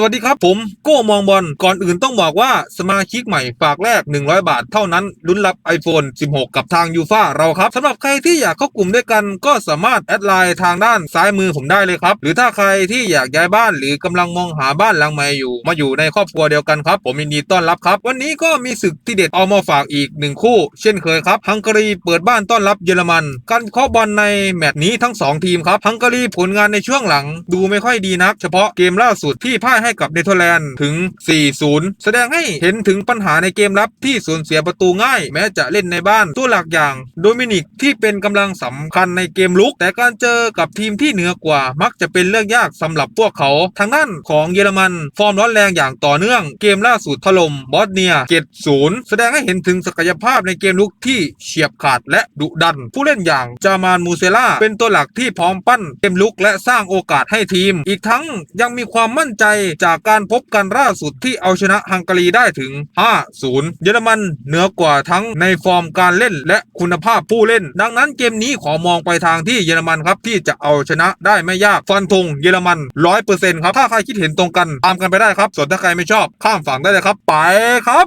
สวัสดีครับผมโก้มองบอลก่อนอื่นต้องบอกว่าสมาชิกใหม่ฝากแรก 100 บาทเท่านั้นลุ้นรับ iPhone 16 กับทางยูฟาเราครับสำหรับใครที่อยากเข้ากลุ่มด้วยกัน ก็สามารถแอดไลน์ทางด้านซ้ายมือผมได้เลยครับ หรือถ้าใครที่อยากย้ายบ้านหรือกำลังมองหาบ้านหลังใหม่อยู่ มาอยู่ในครอบครัวเดียวกันครับผมยินดีต้อนรับครับ วันนี้ก็มีศึกที่เด็ดเอามาฝากอีกหนึ่งคู่ เช่นเคยครับฮังการีเปิดบ้านต้อนรับเยอรมันการเคาะบอลในแมตช์นี้ทั้งสองทีมครับฮังการีผลงานในช่วงหลัง ดูไม่ค่อยดีนัก เฉพาะเกมล่าสุดที่พ่ายให้กับเนเธอร์แลนด์ถึง 4-0 แสดงให้เห็นถึงปัญหาในเกมรับที่สูญเสียประตูง่าย แม้จะเล่นในบ้านตัวหลักอย่างโดมินิกที่เป็นกำลังสำคัญในเกมลุก แต่การเจอกับทีมที่เหนือกว่ามักจะเป็นเรื่องยากสำหรับพวกเขา ทางด้านของเยอรมันฟอร์มร้อนแรงอย่างต่อเนื่อง เกมล่าสุดถล่มบอสเนียเกตศูนย์แสดงให้เห็นถึงศักยภาพในเกมลุกที่เฉียบขาดและดุดัน ผู้เล่นอย่างจามานมูเซล่าเป็นตัวหลักที่พร้อมปั้นเกมลุกและสร้างโอกาสให้ทีม อีกทั้งยังมีความมั่นใจจากการพบกันล่าสุดที่เอาชนะฮังการีได้ถึง 5-0 เยอรมันเหนือกว่าทั้งในฟอร์มการเล่นและคุณภาพผู้เล่น ดังนั้นเกมนี้ขอมองไปทางที่เยอรมันครับที่จะเอาชนะได้ไม่ยากฟันธงเยอรมันร้อยเปอร์เซ็นต์ครับ ถ้าใครคิดเห็นตรงกัน ตามกันไปได้ครับ ส่วนถ้าใครไม่ชอบข้ามฝั่งได้เลยครับ ไปครับ